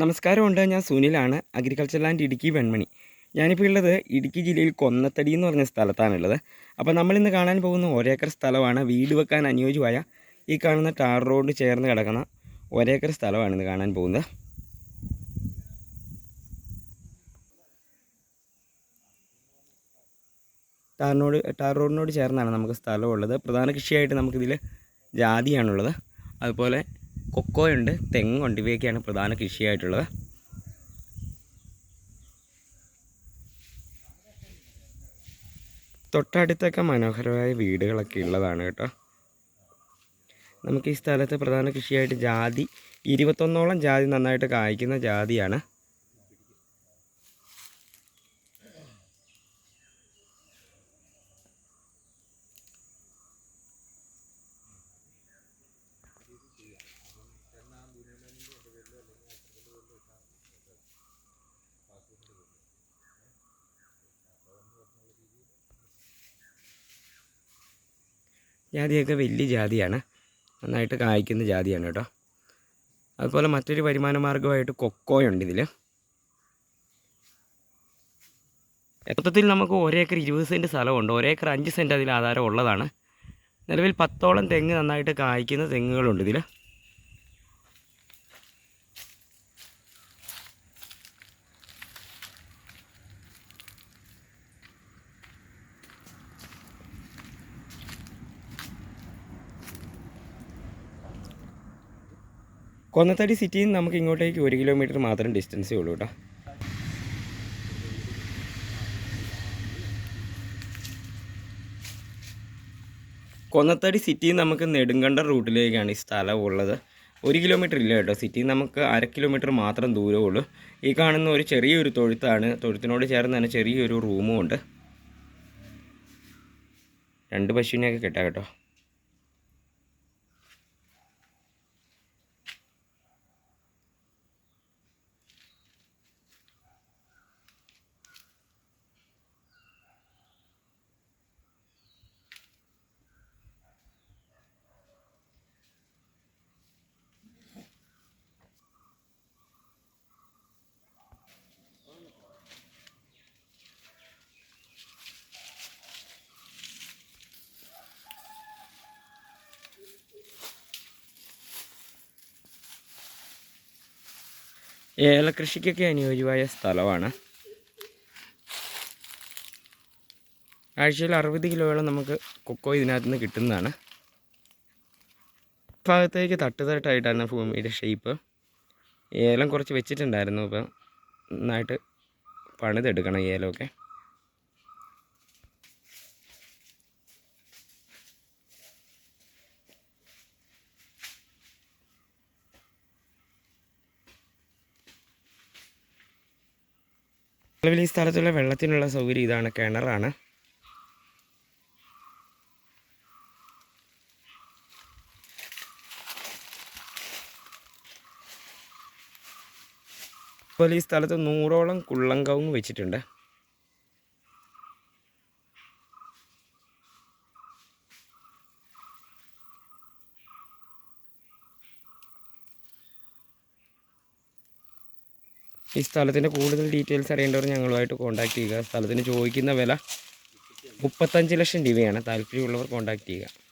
നമസ്കാരമുണ്ട്. ഞാൻ സുനിലാണ് അഗ്രികൾച്ചർ ലാൻഡ് ഇടുക്കി വെൺമണി. ഞാനിപ്പോൾ ഉള്ളത് ഇടുക്കി ജില്ലയിൽ കൊന്നത്തടി എന്ന് പറഞ്ഞ സ്ഥലത്താണുള്ളത്. അപ്പോൾ നമ്മളിന്ന് കാണാൻ പോകുന്ന ഒരേക്കർ സ്ഥലമാണ് വീട് വെക്കാൻ അനുയോജ്യമായ ഈ കാണുന്ന ടാർ റോഡ് ചേർന്ന് കിടക്കുന്ന ഒരേക്കർ സ്ഥലമാണ് ഇന്ന് കാണാൻ പോകുന്നത്. ടാറിനോട് ടാർ റോഡിനോട് ചേർന്നാണ് നമുക്ക് സ്ഥലമുള്ളത്. പ്രധാന കൃഷിയായിട്ട് നമുക്കിതിൽ ജാതിയാണുള്ളത്. അതുപോലെ കൊക്കോയുണ്ട് തെങ്ങുണ്ട് ഇവയൊക്കെയാണ് പ്രധാന കൃഷിയായിട്ടുള്ളത്. തൊട്ടടുത്തൊക്കെ മനോഹരമായ വീടുകളൊക്കെ ഉള്ളതാണ് കേട്ടോ. നമുക്ക് ഈ സ്ഥലത്ത് പ്രധാന കൃഷിയായിട്ട് ജാതി ഇരുപത്തൊന്നോളം ജാതി നന്നായിട്ട് കായ്ക്കുന്ന ജാതിയാണ്. ജാതിയൊക്കെ വലിയ ജാതിയാണ്. നന്നായിട്ട് കായ്ക്കുന്ന ജാതിയാണ് കേട്ടോ. അതുപോലെ മറ്റൊരു വരുമാന മാർഗമായിട്ട് കൊക്കോയുണ്ട് ഇതിൽ മൊത്തത്തിൽ നമുക്ക് ഒരേക്കർ ഇരുപത് സെന്റ് സ്ഥലമുണ്ട്. ഒരേക്കർ അഞ്ച് സെന്റ് അതിൽ ആധാരം ഉള്ളതാണ്. നിലവിൽ പത്തോളം തെങ്ങ് നന്നായിട്ട് കായ്ക്കുന്ന തെങ്ങുകളുണ്ട് ഇതിൽ കൊന്നത്തടി സിറ്റിയിൽ നിന്ന് നമുക്ക് ഇങ്ങോട്ടേക്ക് ഒരു കിലോമീറ്റർ മാത്രം ഡിസ്റ്റൻസേ ഉള്ളൂ കേട്ടോ കൊന്നത്തടി സിറ്റിയിൽ നമുക്ക് നെടുങ്കണ്ട റൂട്ടിലേക്കാണ് ഈ സ്ഥലം ഉള്ളത്. ഒരു കിലോമീറ്റർ ഇല്ല കേട്ടോ സിറ്റിയിൽ നമുക്ക് അര കിലോമീറ്റർ മാത്രം ദൂരമേ ഉള്ളൂ. ഈ കാണുന്ന ഒരു ചെറിയൊരു തൊഴുത്താണ്. തൊഴുത്തിനോട് ചേർന്ന് തന്നെ ചെറിയൊരു റൂമും ഉണ്ട്. രണ്ട് പശുവിനെയൊക്കെ കിട്ടാം കേട്ടോ. ഏലകൃഷിക്കൊക്കെ അനുയോജ്യമായ സ്ഥലമാണ്. ആഴ്ചയിൽ അറുപത് കിലോയോളം നമുക്ക് കൊക്കോ ഇതിനകത്ത് നിന്ന് കിട്ടുന്നതാണ്. ഭാഗത്തേക്ക് തട്ടുതട്ടായിട്ടായിരുന്നു ഭൂമിയുടെ ഷേപ്പ് ഏലം കുറച്ച് വെച്ചിട്ടുണ്ടായിരുന്നു. ഇപ്പം നന്നായിട്ട് പണിതെടുക്കണം ഏലമൊക്കെ. നിലവിൽ ഈ സ്ഥലത്തുള്ള വെള്ളത്തിനുള്ള സൗകര്യം ഇതാണ്. കിണറാണ്. അതുപോലെ ഈ സ്ഥലത്ത് നൂറോളം കുള്ളങ്കവും വെച്ചിട്ടുണ്ട്. ഈ സ്ഥലത്തിന്റെ കൂടുതൽ ഡീറ്റെയിൽസ് അറിയേണ്ടവർ ഞങ്ങളുമായിട്ട് കോൺടാക്റ്റ് ചെയ്യുക. സ്ഥലത്തിന് ചോദിക്കുന്ന വില മുപ്പത്തഞ്ച് ലക്ഷം രൂപയാണ്. താല്പര്യമുള്ളവർ കോൺടാക്റ്റ് ചെയ്യുക.